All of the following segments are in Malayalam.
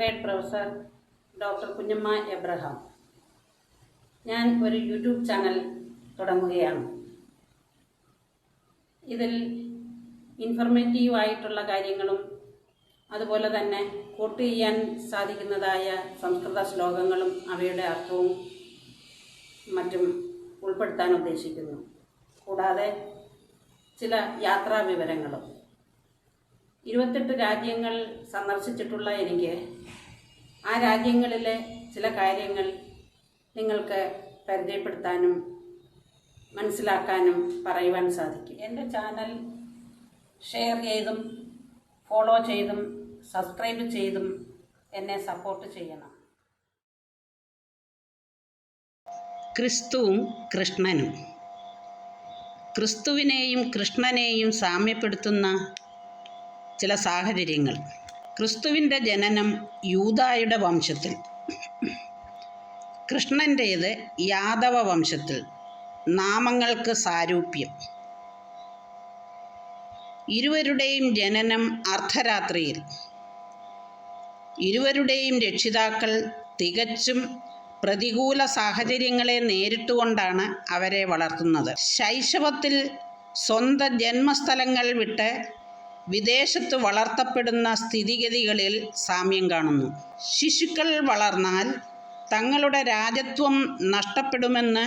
Retired professor doctor Kunjamma Abraham. ഞാൻ ഒരു യൂട്യൂബ് ചാനൽ തുടങ്ങുകയാണ്. ഇതിൽ ഇൻഫർമേറ്റീവ് ആയിട്ടുള്ള കാര്യങ്ങളും അതുപോലെ തന്നെ കോട്ട് ചെയ്യാൻ സാധിക്കുന്നതായ സംസ്കൃത ശ്ലോകങ്ങളും അവയുടെ അർത്ഥവും മറ്റും ഉൾപ്പെടുത്താൻ ഉദ്ദേശിക്കുന്നു. കൂടാതെ ചില യാത്രാ വിവരങ്ങളും ഇരുപത്തെട്ട് രാജ്യങ്ങൾ സന്ദർശിച്ചിട്ടുള്ള എനിക്ക് ആ രാജ്യങ്ങളിലെ ചില കാര്യങ്ങൾ നിങ്ങൾക്ക് പരിചയപ്പെടുത്താനും മനസ്സിലാക്കാനും പറയുവാൻ സാധിക്കും. എന്റെ ചാനൽ ഷെയർ ചെയ്തും ഫോളോ ചെയ്തും സബ്സ്ക്രൈബ് ചെയ്തും എന്നെ സപ്പോർട്ട് ചെയ്യണം. ക്രിസ്തുവും കൃഷ്ണനും. ക്രിസ്തുവിനെയും കൃഷ്ണനെയും സാമ്യപ്പെടുത്തുന്ന ചില സാഹചര്യങ്ങൾ. ക്രിസ്തുവിന്റെ ജനനം യൂതായുടെ വംശത്തിൽ. കൃഷ്ണന്റേത് യാദവ വംശത്തിൽ. നാമങ്ങൾക്ക് സാരൂപ്യം. ഇരുവരുടെയും ജനനം അർദ്ധരാത്രിയിൽ. ഇരുവരുടെയും രക്ഷിതാക്കൾ തികച്ചും പ്രതികൂല സാഹചര്യങ്ങളെ നേരിട്ടുകൊണ്ടാണ് അവരെ വളർത്തുന്നത്. ശൈശവത്തിൽ സ്വന്തം ജന്മസ്ഥലങ്ങൾ വിട്ട് വിദേശത്ത് വളർത്തപ്പെടുന്ന സ്ഥിതിഗതികളിൽ സാമ്യം കാണുന്നു. ശിശുക്കൾ വളർന്നാൽ തങ്ങളുടെ രാജത്വം നഷ്ടപ്പെടുമെന്ന്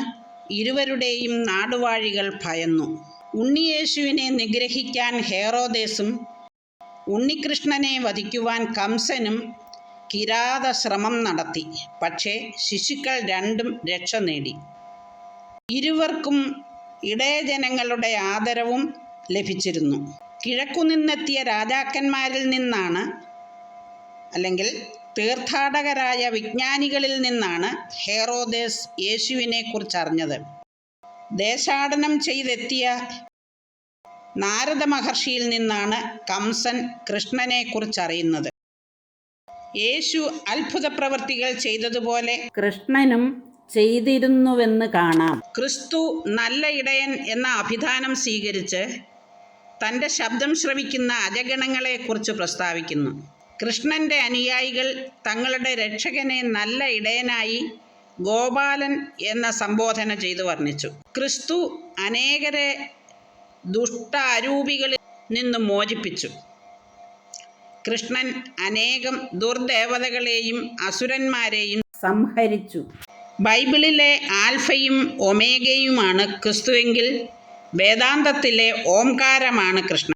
ഇരുവരുടെയും നാടുവാഴികൾ ഭയന്നു. ഉണ്ണിയേശുവിനെ നിഗ്രഹിക്കാൻ ഹേറോദേസും ഉണ്ണികൃഷ്ണനെ വധിക്കുവാൻ കംസനും കിരാത ശ്രമം നടത്തി. പക്ഷേ ശിശുക്കൾ രണ്ടും രക്ഷ നേടി. ഇരുവർക്കും ഇടയജനങ്ങളുടെ ആദരവും ലഭിച്ചിരുന്നു. കിഴക്കു നിന്നെത്തിയ രാജാക്കന്മാരിൽ നിന്നാണ് അല്ലെങ്കിൽ തീർത്ഥാടകരായ വിജ്ഞാനികളിൽ നിന്നാണ് ഹേറോദേസ് യേശുവിനെ കുറിച്ചറിഞ്ഞത്. ദേശാടനം ചെയ്തെത്തിയ നാരദ മഹർഷിയിൽ നിന്നാണ് കംസൻ കൃഷ്ണനെ കുറിച്ചറിയുന്നത്. യേശു അത്ഭുത പ്രവൃത്തികൾ ചെയ്തതുപോലെ കൃഷ്ണനും ചെയ്തിരുന്നുവെന്ന് കാണാം. ക്രിസ്തു നല്ല ഇടയൻ എന്ന അഭിധാനം സ്വീകരിച്ച് തന്റെ ശബ്ദം ശ്രവിക്കുന്ന അജഗണങ്ങളെക്കുറിച്ച് പ്രസ്താവിക്കുന്നു. കൃഷ്ണന്റെ അനുയായികൾ തങ്ങളുടെ രക്ഷകനെ നല്ല ഇടയനായി ഗോപാലൻ എന്ന സംബോധന ചെയ്തു വർണിച്ചു. ക്രിസ്തു അനേകരെ ദുഷ്ടാരൂപികളിൽ നിന്നും മോചിപ്പിച്ചു. കൃഷ്ണൻ അനേകം ദുർദേവതകളെയും അസുരന്മാരെയും സംഹരിച്ചു. ബൈബിളിലെ ആൽഫയും ഒമേഗയുമാണ് ക്രിസ്തുവെങ്കിൽ വേദാന്തത്തിലെ ഓംകാരമാണ് കൃഷ്ണൻ.